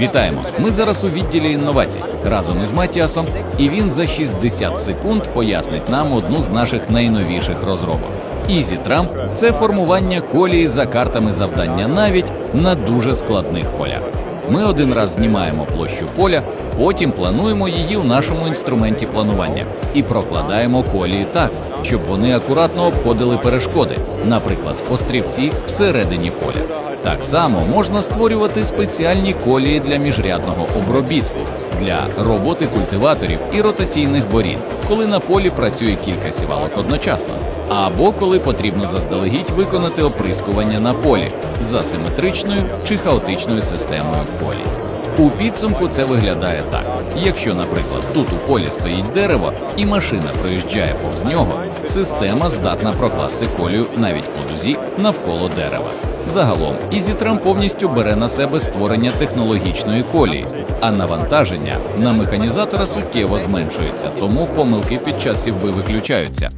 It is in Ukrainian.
Вітаємо! Ми зараз у відділі інновацій разом із Матіасом, і він за 60 секунд пояснить нам одну з наших найновіших розробок. EasyTram – це формування колії за картами завдання навіть на дуже складних полях. Ми один раз знімаємо площу поля, потім плануємо її у нашому інструменті планування і прокладаємо колії так, щоб вони акуратно обходили перешкоди, наприклад, острівці всередині поля. Так само можна створювати спеціальні колії для міжрядного обробітку, для роботи культиваторів і ротаційних борід, коли на полі працює кілька сівалок одночасно, або коли потрібно заздалегідь виконати оприскування на полі за симетричною чи хаотичною системою полі. У підсумку це виглядає так: якщо, наприклад, тут у полі стоїть дерево і машина проїжджає повз нього, система здатна прокласти колію навіть по дузі навколо дерева. Загалом, EasyTram повністю бере на себе створення технологічної колії, а навантаження на механізатора суттєво зменшується, тому помилки під час сівби виключаються.